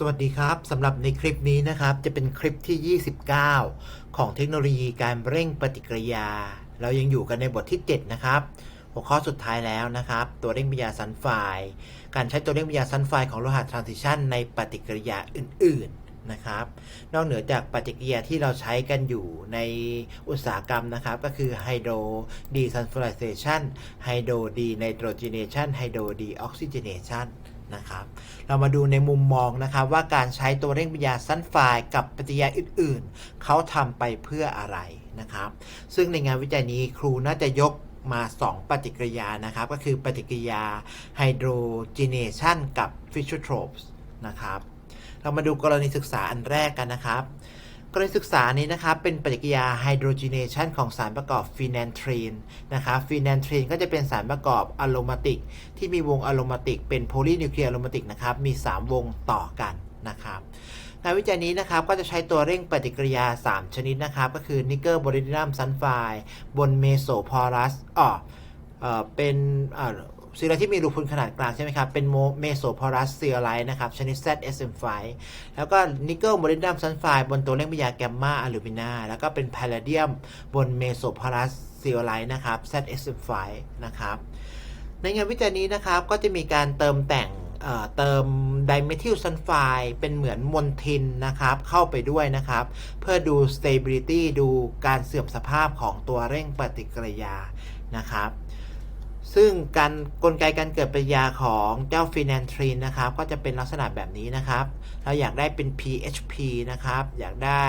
สวัสดีครับสำหรับในคลิปนี้นะครับ จะเป็นคลิปที่ 29 ของเทคโนโลยีการเร่งปฏิกิริยา เรายังอยู่กันในบทที่ 7 นะครับ หัวข้อสุดท้ายแล้วนะครับ ตัวเร่งปฏิกิริยาซัลไฟด์การใช้ตัวเร่งปฏิกิริยาซัลไฟด์ของโลหะทรานซิชันในปฏิกิริยาอื่น ๆนะครับ นอกเหนือจากปฏิกิริยาที่เราใช้กันอยู่ในอุตสาหกรรมนะครับ ก็คือไฮโดรดีซัลฟูริเซชันไฮโดรดีไนโตรเจเนชันไฮโดรดีออกซิเจเนชัน นะครับ เรามาดูในมุมมองนะครับว่าการใช้ตัวเร่งปฏิกิริยาซัลไฟด์กับปฏิกิริยาอื่นๆ เขาทำไปเพื่ออะไรนะครับ ซึ่งในงานวิจัยนี้ครูน่าจะยกมา 2 ปฏิกิริยานะครับ ก็คือปฏิกิริยาไฮโดรเจเนชันกับฟิชโทรปส์นะครับ เรามาดูกรณีศึกษาอันแรกกันนะครับ กรณีศึกษานี้นะครับเป็นปฏิกิริยาไฮโดรเจเนชันของสารประกอบฟีแนนทรีนนะครับฟีแนนทรีนก็จะเป็นสารประกอบอะโรมาติก ที่มีวงอะโรมาติก เป็นโพลีนิวเคลียร์อะโรมาติกนะครับมี 3 วงต่อกันนะครับงานวิจัยนี้นะครับก็จะใช้ตัวเร่งปฏิกิริยา 3 ชนิดนะครับ ก็คือนิกเกิลบรินัมซัลไฟด์บนเมโซพอรัสอ๋อเออเป็น เอ่อซีเรียที่มีรูพุนขนาดกลางใช่ไหมครับ เป็นโมเมโซพอรัสซีไลท์นะครับ ชนิด ZSM5 แล้วก็นิกเกิลโมเลินัมซัลไฟบนตัวเร่งปิยาแกมมาอะลูมินาแล้วก็เป็นพาราเดียมบนเมโซพอรัสซีไลท์นะครับ ZSM5 นะครับในงานวิจัยนี้นะครับก็จะมีการเติมแต่งเเติมไดเมทิลซัลไฟเป็นเหมือนมนทินนะครับ เข้าไปด้วยนะครับ เพื่อดู stability ดูการเสื่อมสภาพของตัวเร่งปฏิกิริยานะครับ ซึ่งการกลไกการเกิดปฏิกิริยาของเจ้าฟีแนนทรีนนะครับ ก็จะเป็นลักษณะแบบนี้นะครับ เราอยากได้เป็น PHP นะครับ อยากได้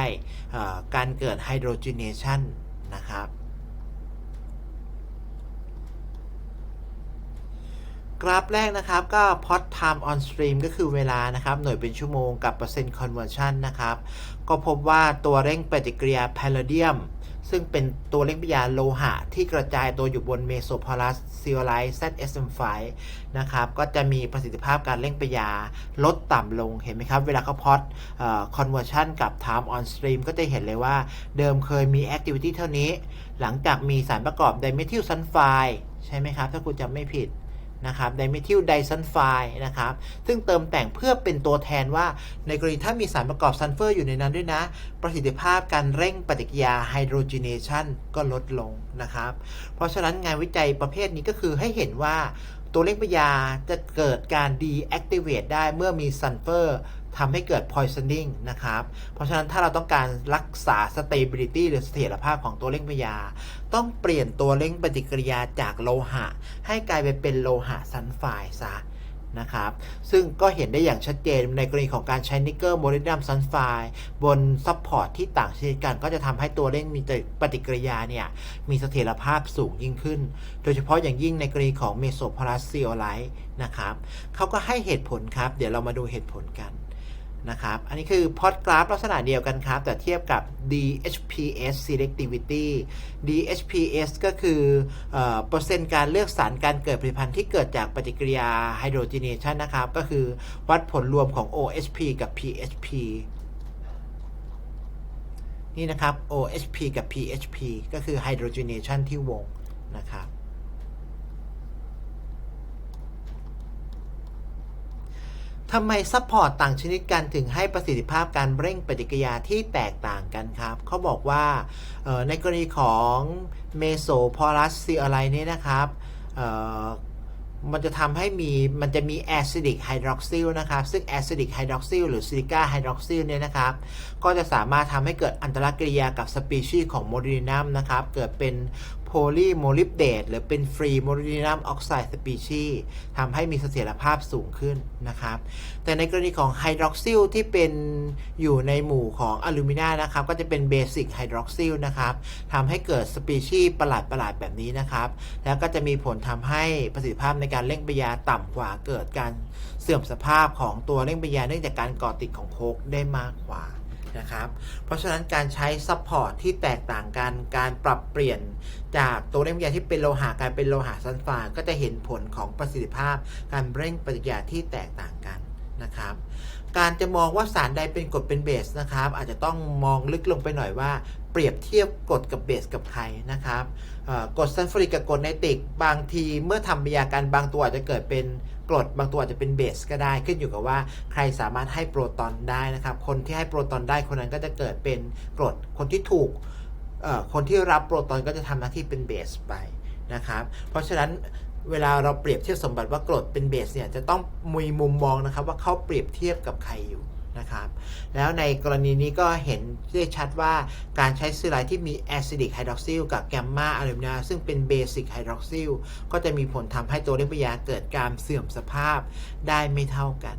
การเกิดไฮโดรเจนเนชันนะครับ กราฟแรกนะครับก็ pot time on stream ก็คือเวลานะครับ หน่วยเป็นชั่วโมงกับเปอร์เซ็นต์ conversion นะครับ ก็พบว่าตัวเร่งปฏิกิริยา palladium ซึ่งเป็นตัวเร่งปฏิกิริยาโลหะที่กระจายตัวอยู่บนเมโซพอลัสซีโอไลท์ ZSM5 นะครับ ก็จะมีประสิทธิภาพการเร่งปิยาลดต่ำลง เห็นไหมครับ เวลาเขาพอด conversion กับ time on stream ก็จะเห็นเลยว่าเดิมเคยมี activity เท่านี้ หลังจากมีสารประกอบ dimethyl sulfide ใช่ไหมครับ ถ้าคุณจำไม่ผิด นะครับไดเมทิลไดซันไฟนะครับ ซึ่งเติมแต่งเพื่อเป็นตัวแทนว่าในกรณีถ้ามีสารประกอบซัลเฟอร์อยู่ในนั้นด้วยนะ ประสิทธิภาพการเร่งปฏิกิริยาไฮโดรเจเนชันก็ลดลงนะครับ เพราะฉะนั้นงานวิจัยประเภทนี้ก็คือให้เห็นว่าตัวเร่งปฏิกิริยาจะเกิดการ deactivate ได้เมื่อมีซัลเฟอร์ ทำให้เกิด poisoning นะครับ เพราะฉะนั้นถ้าเราต้องการรักษา stability หรือเสถียรภาพของตัวเร่งปฏิกิริยา ต้องเปลี่ยนตัวเร่งปฏิกิริยาจากโลหะ ให้กลายไปเป็นโลหะซัลไฟด์ซะนะครับ ซึ่งก็เห็นได้อย่างชัดเจนในกรณีของการใช้นิกเกิลโมลินัมซัลไฟด์บนซัพพอร์ตที่ต่างชนิดกัน ก็จะทำให้ตัวเร่งมีปฏิกิริยาเนี่ย มีเสถียรภาพสูงยิ่งขึ้น โดยเฉพาะอย่างยิ่งในกรณีของเมโซพาราซิโอไลท์นะครับเขาก็ให้เหตุผลครับ เดี๋ยวเรามาดูเหตุผลกัน นะครับ อันนี้คือพอดกราฟลักษณะเดียวกันครับ แต่เทียบกับ DHPS selectivity DHPS ก็คือเออเปอร์เซ็นต์การเลือกสารการเกิดผลิตภัณฑ์ที่เกิดจากปฏิกิริยาไฮโดรเจเนชันนะครับ ก็คือวัดผลรวมของ OHP กับ PHP นี่นะครับ OHP กับ PHP ก็คือไฮโดรเจเนชันที่วงนะครับ ทำไมซัพพอร์ตต่างชนิดกันถึงให้ประสิทธิภาพการเร่งปฏิกิริยาที่แตกต่างกันครับ เขาบอกว่าในกรณีของเมโซพอลัสซีอะไรนี้ยนะครับมันจะทำให้มีมันจะมีแอซิดิกไฮดรอกซิลนะครับ ซึ่งแอซิดิกไฮดรอกซิลหรือซิลิก้าไฮดรอกซิลเนี่ยนะครับ ก็จะสามารถทำให้เกิดอันตรกิริยากับสปีชีส์ของโมลินินัมนะครับ เกิดเป็น โพลีโมลิบเดตหรือเป็นฟรีโมลินินัมออกไซด์สปีชีทำให้มีเสถียรภาพสูงขึ้นนะครับ แต่ในกรณีของไฮดรอกซิลที่เป็นอยู่ในหมู่ของอะลูมินานะครับ ก็จะเป็นเบสิกไฮดรอกซิลนะครับทำให้เกิดสปีชีประหลาดประหลาดแบบนี้นะครับ แล้วก็จะมีผลทำให้ประสิทธิภาพในการเร่งปยาต่ำกว่าเกิดการเสื่อมสภาพของตัวเร่งปยาเนื่องจากการก่อติดของโคกได้มากกว่า นะครับ เพราะฉะนั้นการใช้ซัพพอร์ตที่แตกต่างกัน การปรับเปลี่ยนจากตัวเร่งปฏิกิริยาที่เป็นโลหะกลายเป็นโลหะซัลฟาก็จะเห็นผลของประสิทธิภาพ การเร่งปฏิกิริยาที่แตกต่างกันนะครับ การจะมองว่าสารใดเป็นกรดเป็นเบสนะครับ อาจจะต้องมองลึกลงไปหน่อยว่า เปรียบเทียบกรดกับเบสกับใครนะครับกรดซัลฟูริกกับกรดไนตริก บางทีเมื่อทำปฏิกิริยากันบางตัวอาจจะเกิดเป็นกรดบางตัวอาจจะเป็นเบสก็ได้ขึ้นอยู่กับว่าใครสามารถให้โปรตอนได้นะครับ คนที่ให้โปรตอนได้คนนั้นก็จะเกิดเป็นกรดคนที่ถูกคนที่รับโปรตอนก็จะทำหน้าที่เป็นเบสไปนะครับ เพราะฉะนั้น เวลาเราเปรียบเทียบสมบัติว่ากรดเป็นเบสเนี่ยจะต้องมีมุมมองนะครับว่าเขาเปรียบเทียบกับใครอยู่นะครับแล้วในกรณีนี้ก็เห็นได้ชัดว่าการใช้ซีไลท์ที่มีแอซิดิกไฮดรอกซิลกับแกมมาอะลูมินาซึ่งเป็นเบสิกไฮดรอกซิลก็จะมีผลทำให้ตัวเล่มปฏิกิริยาเกิดการเสื่อมสภาพได้ไม่เท่ากัน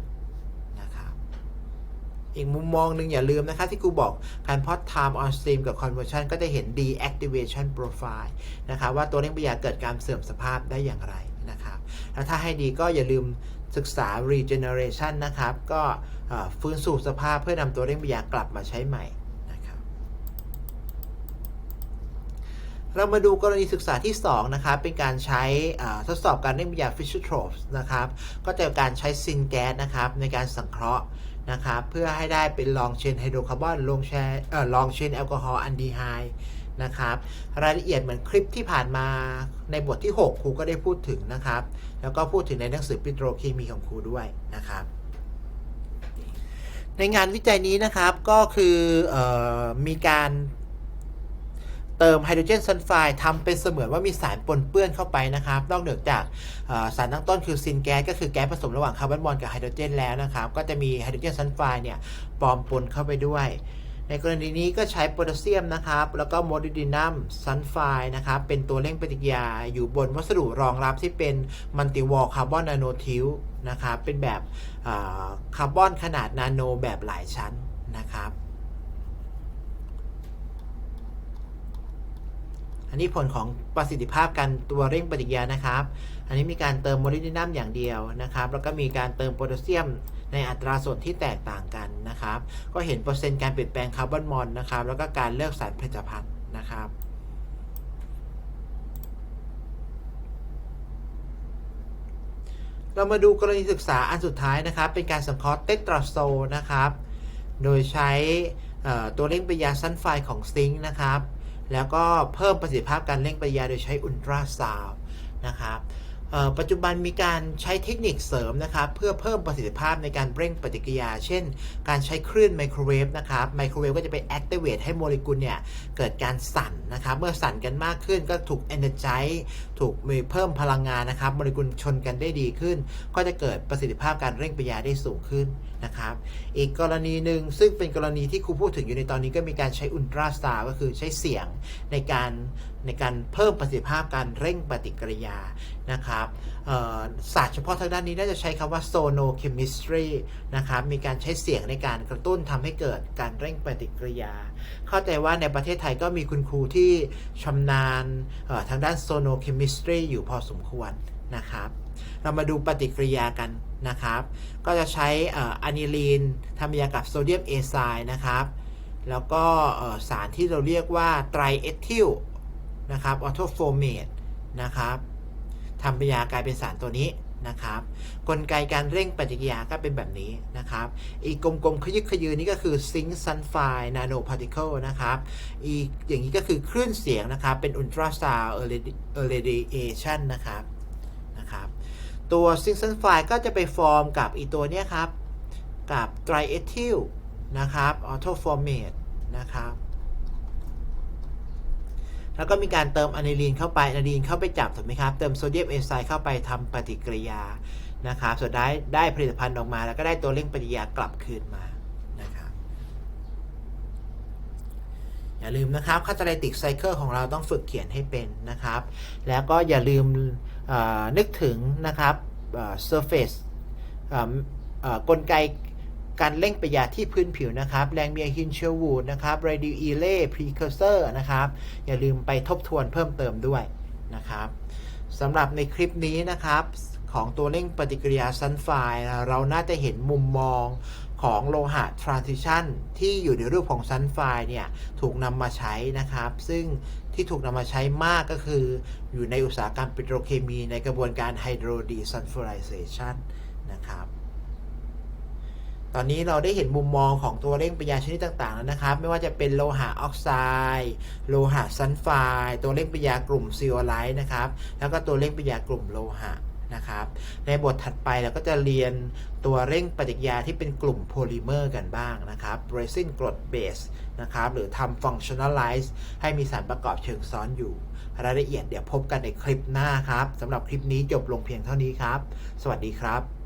อีกมุมมองหนึ่งอย่าลืมนะคะที่กูบอกการพอด time on stream กับ conversion ก็จะเห็น deactivation profile นะครับว่าตัวเร่งปริยาเกิดการเสื่อมสภาพได้อย่างไรนะครับแล้วถ้าให้ดีก็อย่าลืมศึกษา regeneration นะครับ ก็ฟื้นสู่สภาพเพื่อนำตัวเร่งปริยากลับมาใช้ใหม่นะครับ เรามาดูกรณีศึกษาที่ 2 นะครับ เป็นการใช้ทดสอบการเร่งปฏิกิริยา Fischer-Tropsch นะครับ ก็จะการใช้ซินแก๊สนะครับ ในการสังเคราะห์นะครับเพื่อให้ได้เป็นลองเชนไฮโดรคาร์บอนลงแชร์เอ่อลองเชนแอลกอฮอล์อันดีไฮนะครับรายละเอียดเหมือนคลิปที่ผ่านมาในบทที่ 6 ครูก็ได้พูดถึงนะครับ แล้วก็พูดถึงในหนังสือปิโตรเคมีของครูด้วยนะครับ ในงานวิจัยนี้นะครับก็คือออมีการ เติมไฮโดรเจนซัลไฟด์ทำเป็นเสมือนว่ามีสารปนเปื้อนเข้าไปนะครับ นอกเหนือจากสารตั้งต้นคือซินแก๊สก็คือแก๊สผสมระหว่างคาร์บอนมอนกับไฮโดรเจนแล้วนะครับ ก็จะมีไฮโดรเจนซัลไฟด์เนี่ยปลอมปนเข้าไปด้วย ในกรณีนี้ก็ใช้โพแทสเซียมนะครับ แล้วก็โมลิดินัมซัลไฟด์นะครับ เป็นตัวเร่งปฏิกิริยาอยู่บนวัสดุรองรับที่เป็นมัลติวอลคาร์บอนนาโนทิวนะครับ เป็นแบบคาร์บอนขนาดนาโนแบบหลายชั้นนะครับ อันนี้ผลของประสิทธิภาพการตัวเร่งปฏิกิริยานะครับ อันนี้มีการเติมโมลิบดินัมอย่างเดียวนะครับ แล้วก็มีการเติมโพแทสเซียมในอัตราส่วนที่แตกต่างกันนะครับ ก็เห็นเปอร์เซ็นต์การเปลี่ยนแปลงคาร์บอนมอนนะครับ แล้วก็การเลือกสารผลิตภัณฑ์นะครับเรามาดูกรณีศึกษาอันสุดท้ายนะครับ เป็นการสังเคราะห์เตตราโซนะครับ โดยใช้ตัวเร่งปฏิกิริยาซัลไฟของซิงค์นะครับ แล้วก็เพิ่มประสิทธิภาพการเร่งปฏิกิริยาโดยใช้อุลตราซาวด์นะครับ ปัจจุบันมีการใช้เทคนิคเสริมนะครับเพื่อเพิ่มประสิทธิภาพในการเร่งปฏิกิริยา เช่น การใช้คลื่นไมโครเวฟนะครับไมโครเวฟก็จะไป activate ให้โมเลกุลเนี่ยเกิดการสั่นนะครับเมื่อสั่นกันมากขึ้นก็ถูก energize ถูกมีเพิ่มพลังงานนะครับโมเลกุลชนกันได้ดีขึ้น ก็จะเกิดประสิทธิภาพการเร่งปฏิกิริยาได้สูงขึ้นนะครับอีกกรณีหนึ่งซึ่งเป็นกรณีที่ครูพูดถึงอยู่ในตอนนี้ก็มีการใช้อุลตราซาวก็คือใช้เสียงในการในการเพิ่มประสิทธิภาพการเร่งปฏิกิริยานะครับศาสตร์เฉพาะทางด้านนี้น่าจะใช้คำว่า sonochemistry นะครับ มีการใช้เสียงในการกระตุ้นทำให้เกิดการเร่งปฏิกิริยา เข้าใจว่าในประเทศไทยก็มีคุณครูที่ชำนาญทางด้าน sonochemistry อยู่พอสมควรนะครับ เรามาดูปฏิกิริยากันนะครับ ก็จะใช้อะนิลีนทำยากับโซเดียมเอไซด์นะครับ แล้วก็สารที่เราเรียกว่าไตรเอทิล นะครับออโทโฟเมตนะครับทำปฏิกิริยากลายเป็นสารตัวนี้นะครับกลไกการเร่งปฏิกิริยาก็เป็นแบบนี้นะครับ อีกกลมๆขยึกขยือนี่ก็คือซิงค์ซัลไฟด์นาโนพาร์ติเคิลนะครับ อีกอย่างนี้ก็คือคลื่นเสียงนะครับ เป็นอุลตราซาวด์เอเรดิเอชันนะครับนะครับตัวซิงค์ซัลไฟด์ก็จะไปฟอร์มกับอีตัวเนี้ยครับ กับไตรเอทิลนะครับออโตฟอร์เมตนะครับ แล้วก็มีการเติมอะนิลีนเข้าไปอะนิลีนเข้าไปจับถูกไหมครับ เติมโซเดียมเอนไซด์เข้าไปทำปฏิกิริยานะครับสุดท้ายได้ผลิตภัณฑ์ออกมา แล้วก็ได้ตัวเร่งปฏิกิริยากลับคืนมานะครับอย่าลืมนะครับคาตาลิติกไซเคิลของเราต้องฝึกเขียนให้เป็นนะครับ แล้วก็อย่าลืมนึกถึงนะครับเอ่อ surface เอ่อเอ่อกลไก การเร่งปฏิกิริยาที่พื้นผิวนะครับ แรงเมียฮินเชลวูดนะครับ r a d i o e l a precursor นะครับ อย่าลืมไปทบทวนเพิ่มเติมด้วยนะครับสำหรับในคลิปนี้นะครับ ของตัวเร่งปฏิกิริยาซัลไฟเราน่าจะเห็นมุมมองของโลหะ transition ที่อยู่ในรูปของซัลไฟเนี่ยถูกนำมาใช้นะครับ ซึ่งที่ถูกนำมาใช้มากก็คือ อยู่ในอุตสาหกรรมปิโตรเคมีในกระบวนการไฮโดรดีซัลฟูริเซชันนะครับ ตอนนี้เราได้เห็นมุมมองของตัวเร่งปฏิกิริยาชนิดต่างๆแล้วนะครับ ไม่ว่าจะเป็นโลหะออกไซด์โลหะซัลไฟด์ตัวเร่งปฏิกิริยากลุ่มซีโอไลท์นะครับ แล้วก็ตัวเร่งปฏิกิริยากลุ่มโลหะนะครับ ในบทถัดไปเราก็จะเรียนตัวเร่งปฏิกิริยาที่เป็นกลุ่มโพลิเมอร์กันบ้างนะครับ resin กรดเบสนะครับ หรือทำ functionalize ให้มีสารประกอบเชิงซ้อนอยู่ รายละเอียดเดี๋ยวพบกันในคลิปหน้าครับสำหรับคลิปนี้จบลงเพียงเท่านี้ครับ สวัสดีครับ